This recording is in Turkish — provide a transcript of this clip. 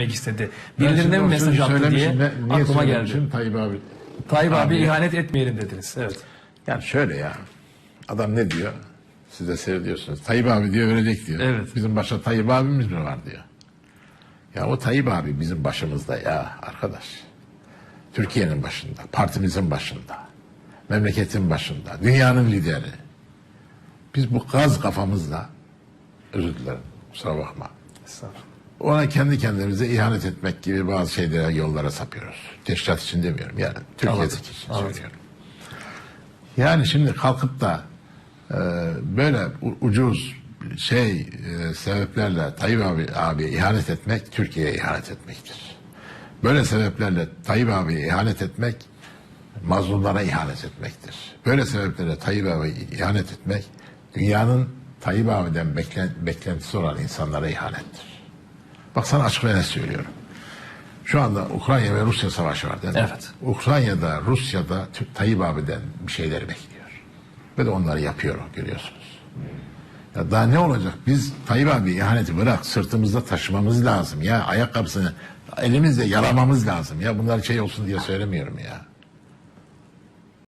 demek istedi. Birilerine mi mesaj attı diye aklıma geldi. Tayyip abi. Tayyip abi, Abi. ihanet etmeyelim dediniz. Evet. Yani şöyle ya. Adam ne diyor? Siz de seyrediyorsunuz. Tayyip abi diyor ölecek diyor. Evet. Bizim başta Tayyip abimiz mi var diyor. Ya o Tayyip abi bizim başımızda ya arkadaş. Türkiye'nin başında, partimizin başında, memleketin başında, dünyanın lideri. Biz bu gaz kafamızla, özür dilerim kusura bakma. Estağfurullah. Ona kendi kendimize ihanet etmek gibi bazı şeylere yollara sapıyoruz. Teşkilat için demiyorum yani. Türkiye'deki için anladım. söylüyorum. Yani şimdi kalkıp da e, böyle ucuz şey e, sebeplerle Tayyip abi abiye ihanet etmek Türkiye'ye ihanet etmektir. Böyle sebeplerle Tayyip abiye ihanet etmek mazlumlara ihanet etmektir. Böyle sebeplerle Tayyip abiye ihanet etmek dünyanın Tayyip abiden beklen, beklentisi olan insanlara ihanettir. Bak sana açık ve net söylüyorum. Şu anda Ukrayna ve Rusya savaşı var değil mi? Evet. Ukrayna'da, Rusya'da Tayyip abiden bir şeyler bekliyor. Ve de onları yapıyor görüyorsunuz. Ya daha ne olacak? Biz Tayyip abi ihaneti bırak sırtımızda taşımamız lazım ya. Ayakkabısını elimizle yalamamız lazım ya. Bunlar şey olsun diye söylemiyorum ya.